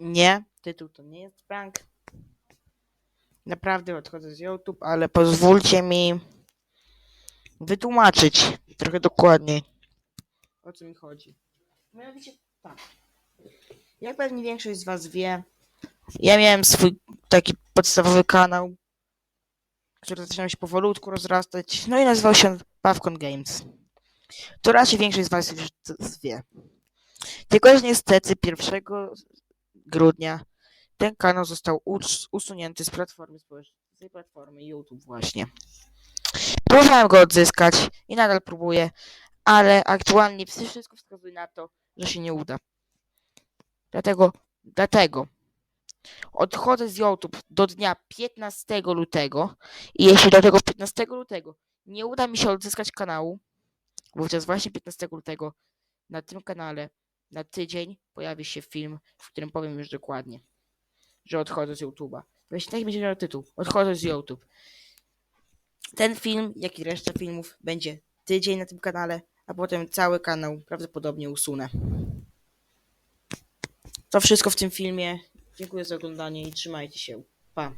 Nie, tytuł to nie jest prank. Naprawdę odchodzę z YouTube, ale pozwólcie mi wytłumaczyć trochę dokładniej o co mi chodzi. Mianowicie tak. Jak pewnie większość z Was wie, ja miałem swój taki podstawowy kanał, który zaczynał się powolutku rozrastać, no i nazywał się Pawkon Games. To raczej większość z Was już wie. Tylko, że niestety 1 grudnia ten kanał został us- usunięty z platformy z tej platformy YouTube właśnie. Próbowałem go odzyskać i nadal próbuję, ale aktualnie wszystko wskazuje na to, że się nie uda. Dlatego, dlatego odchodzę z YouTube do dnia 15 lutego i jeśli do tego 15 lutego nie uda mi się odzyskać kanału, wówczas właśnie 15 lutego na tym kanale na tydzień pojawi się film, w którym powiem już dokładnie, że odchodzę z YouTube'a. Właśnie tak będzie miał tytuł. Odchodzę z YouTube. Ten film, jak i reszta filmów, będzie tydzień na tym kanale, a potem cały kanał prawdopodobnie usunę. To wszystko w tym filmie. Dziękuję za oglądanie i trzymajcie się. Pa.